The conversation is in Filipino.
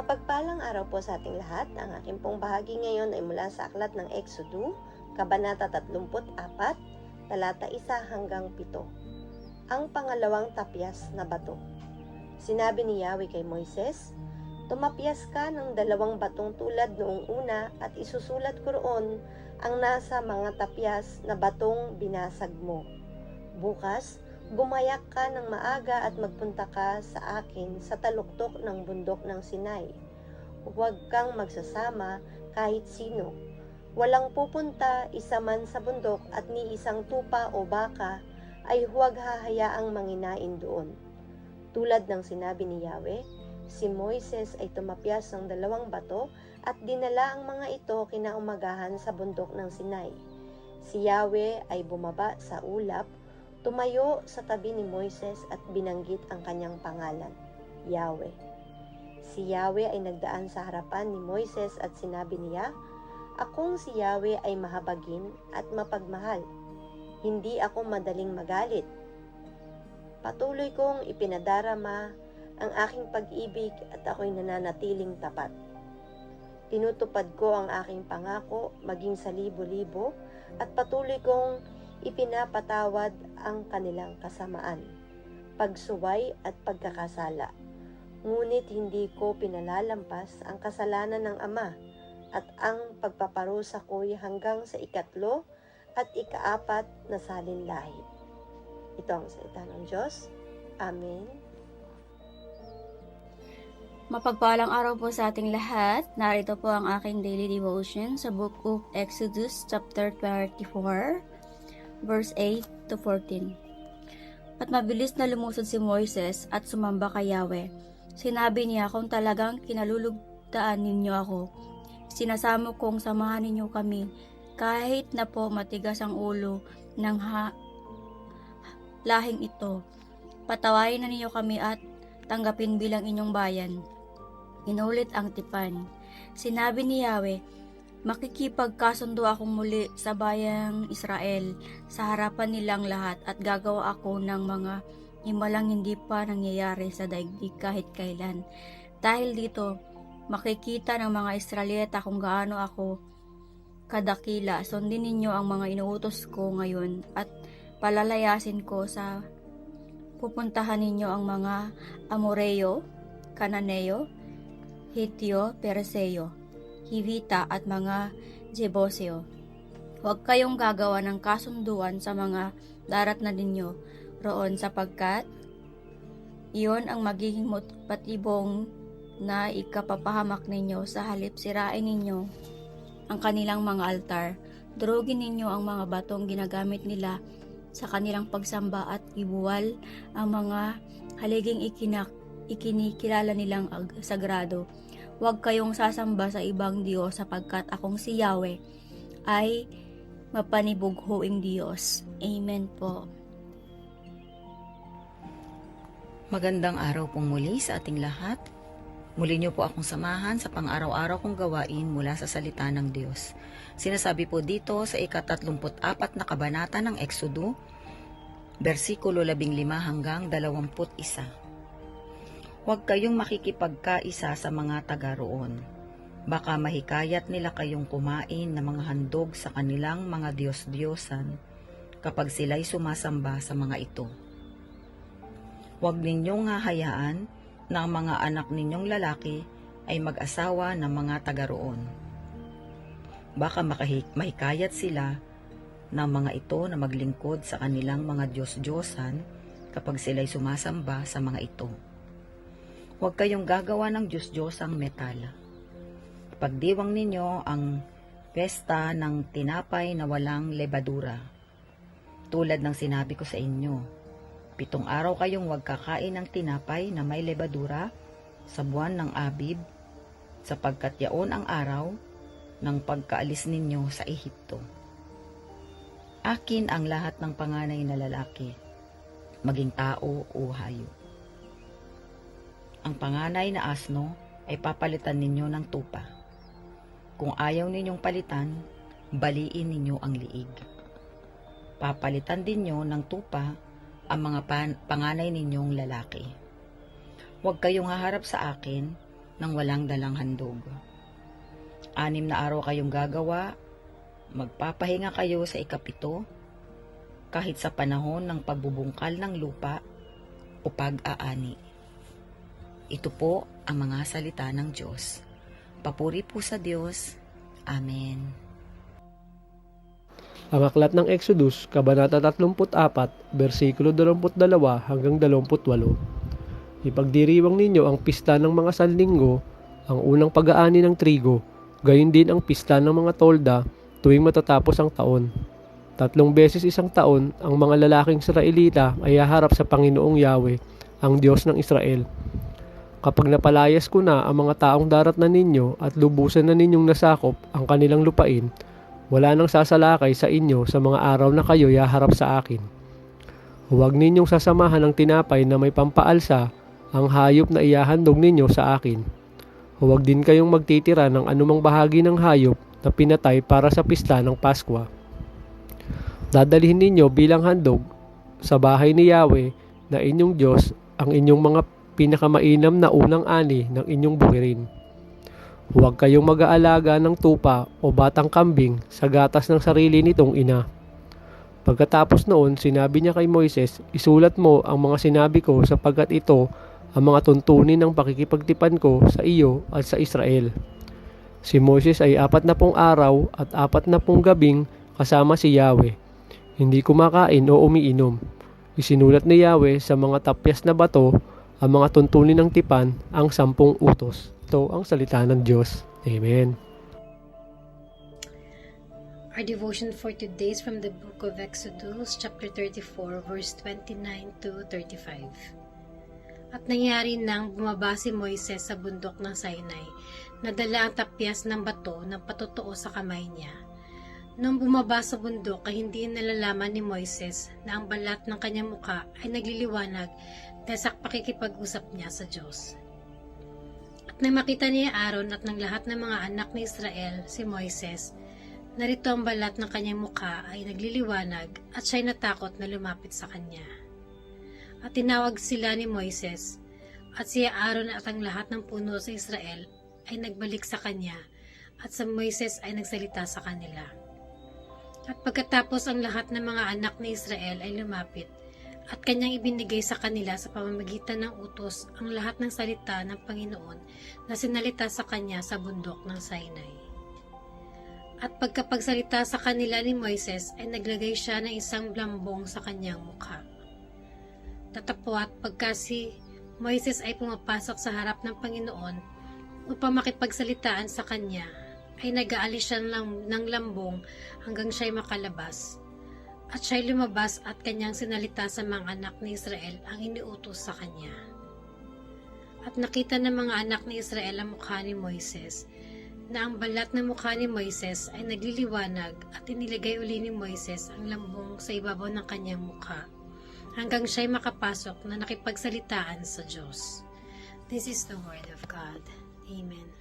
Mapagpalang araw po sa ating lahat. Ang aking pong bahagi ngayon ay mula sa aklat ng Exodo, Kabanata 34, talata 1 hanggang 7. Ang pangalawang tapyas na bato. Sinabi ni Yahweh kay Moises, Tumapyas ka ng dalawang batong tulad noong una at isusulat ko roon ang nasa mga tapyas na batong binasag mo. Bukas, gumayak ka ng maaga at magpunta ka sa akin sa taluktok ng bundok ng Sinai. Huwag kang magsasama kahit sino. Walang pupunta isa man sa bundok at ni isang tupa o baka ay huwag hahayaang manginain doon. Tulad ng sinabi ni Yahweh, si Moises ay tumapyas ng dalawang bato at dinala ang mga ito kinaumagahan sa bundok ng Sinai. Si Yahweh ay bumaba sa ulap tumayo sa tabi ni Moises at binanggit ang kanyang pangalan, Yahweh. Si Yahweh ay nagdaan sa harapan ni Moises at sinabi niya, Akong si Yahweh ay mahabagin at mapagmahal. Hindi ako madaling magalit. Patuloy kong ipinadarama ang aking pag-ibig at ako'y nananatiling tapat. Tinutupad ko ang aking pangako maging sa libo-libo at patuloy kong ipinapatawad ang kanilang kasamaan, pagsuway at pagkakasala. Ngunit hindi ko pinalalampas ang kasalanan ng Ama at ang pagpaparusa ko'y hanggang sa ikatlo at ikaapat na salinlahi. Ito ang salita ng Diyos. Amen. Mapagpalang araw po sa ating lahat. Narito po ang aking daily devotion sa Book of Exodus chapter 34 verse 8 to 14. At mabilis na lumusod si Moises at sumamba kay Yahweh. Sinabi niya kung talagang kinalulugtaan ninyo ako, sinasamo kong samahan ninyo kami kahit na po matigas ang ulo ng ha- lahing ito. Patawarin na ninyo kami at tanggapin bilang inyong bayan. Inulit ang tipan. Sinabi ni Yahweh, Makikipagkasundo akong muli sa bayang Israel sa harapan nilang lahat at gagawa ako ng mga himalang hindi pa nangyayari sa daigdig kahit kailan. Dahil dito, makikita ng mga Israelita kung gaano ako kadakila. Sundin ninyo ang mga inuutos ko ngayon at palalayasin ko sa pupuntahan ninyo ang mga Amoreo, Kananeo, Hitio, Pereseo, Hivita at mga Jeboseo. Huwag kayong gagawa ng kasunduan sa mga darat na ninyo roon sapagkat iyon ang magiging patibong na ikapapahamak ninyo sa halip sirain ninyo ang kanilang mga altar. Durugin ninyo ang mga batong ginagamit nila sa kanilang pagsamba at ibuwal ang mga haliging ikinak ikinikilala nilang ag- sagrado. Huwag kayong sasamba sa ibang Diyos sapagkat akong si Yahweh ay mapanibughoing Diyos. Amen po. Magandang araw pong muli sa ating lahat. Muli niyo po akong samahan sa pang-araw-araw kong gawain mula sa salita ng Diyos. Sinasabi po dito sa ikatatlumput-apat na kabanata ng Exodo, versikulo 15 hanggang 21. Huwag kayong makikipagkaisa sa mga taga roon. Baka mahikayat nila kayong kumain ng mga handog sa kanilang mga Diyos-Diyosan kapag sila'y sumasamba sa mga ito. Huwag ninyong hahayaan na ang mga anak ninyong lalaki ay mag-asawa ng mga taga roon. Baka mahikayat sila ng mga ito na maglingkod sa kanilang mga Diyos-Diyosan kapag sila'y sumasamba sa mga ito. Huwag kayong gagawa ng Diyos-Diyosang metal. Pagdiwang ninyo ang pesta ng tinapay na walang lebadura. Tulad ng sinabi ko sa inyo, Pitong araw kayong huwag kakain ng tinapay na may lebadura sa buwan ng Abib, sapagkat yaon ang araw ng pagkaalis ninyo sa Ehipto. Akin ang lahat ng panganay na lalaki, maging tao o hayop. Ang panganay na asno ay papalitan ninyo ng tupa. Kung ayaw ninyong palitan, baliin ninyo ang liig. Papalitan din nyo ng tupa ang mga pan- panganay ninyong lalaki. Huwag kayong haharap sa akin ng walang dalang handog. Anim na araw kayong gagawa, magpapahinga kayo sa ikapito, kahit sa panahon ng pagbubungkal ng lupa o pag-aani. Ito po ang mga salita ng Diyos. Papuri po sa Diyos. Amen. Ang aklat ng Exodus, Kabanata 34, versikulo 22 hanggang 28. Ipagdiriwang ninyo ang pista ng mga sanlinggo, ang unang pag-aani ng trigo, gayon din ang pista ng mga tolda tuwing matatapos ang taon. Tatlong beses isang taon, ang mga lalaking Israelita ay haharap sa Panginoong Yahweh, ang Diyos ng Israel. Kapag napalayas ko na ang mga taong darat na ninyo at lubusan na ninyong nasakop ang kanilang lupain, wala nang sasalakay sa inyo sa mga araw na kayo yaharap sa akin. Huwag ninyong sasamahan ng tinapay na may pampaalsa ang hayop na iyahandog ninyo sa akin. Huwag din kayong magtitira ng anumang bahagi ng hayop na pinatay para sa pista ng Paskwa. Dadalhin ninyo bilang handog sa bahay ni Yahweh na inyong Diyos ang inyong mga pinakamainam na unang ani ng inyong bukirin. Huwag kayong mag-aalaga ng tupa o batang kambing sa gatas ng sarili nitong ina. Pagkatapos noon, sinabi niya kay Moises, isulat mo ang mga sinabi ko sapagkat ito ang mga tuntunin ng pakikipagtipan ko sa iyo at sa Israel. Si Moises ay apat na pong araw at apat na pong gabing kasama si Yahweh. Hindi kumakain o umiinom. Isinulat ni Yahweh sa mga tapyas na bato ang mga tuntunin ng tipan ang sampung utos. Ito ang salita ng Diyos. Amen. Our devotion for today is from the book of Exodus, chapter 34, verse 29 to 35. At nangyari nang bumaba si Moises sa bundok ng Sinai, nadala ang tapyas ng bato ng patotoo sa kamay niya. Nung bumaba sa bundok ay hindi nalalaman ni Moises na ang balat ng kanyang muka ay nagliliwanag sa pakikipag-usap niya sa Diyos. At nang makita niya Aaron at ng lahat ng mga anak ni Israel, si Moises, Narito ang balat ng kanyang mukha ay nagliliwanag at siya'y natakot na lumapit sa kanya. At tinawag sila ni Moises at si Aaron at ang lahat ng puno sa Israel ay nagbalik sa kanya at sa Moises ay nagsalita sa kanila. At pagkatapos ang lahat ng mga anak ni Israel ay lumapit at kanyang ibinigay sa kanila sa pamamagitan ng utos ang lahat ng salita ng Panginoon na sinalita sa kanya sa bundok ng Sinai. At pagkapagsalita sa kanila ni Moises ay naglagay siya ng isang blambong sa kanyang mukha. Tatapwat pagka si Moises ay pumapasok sa harap ng Panginoon upang makipagsalitaan sa kanya, ay nag-aalis siya ng, ng lambong hanggang siya'y makalabas. At siya'y lumabas at kanyang sinalita sa mga anak ni Israel ang iniutos sa kanya. At nakita ng mga anak ni Israel ang mukha ni Moises, na ang balat ng mukha ni Moises ay nagliliwanag at inilagay uli ni Moises ang lambong sa ibabaw ng kanyang mukha hanggang siya'y makapasok na nakipagsalitaan sa Diyos. This is the Word of God. Amen.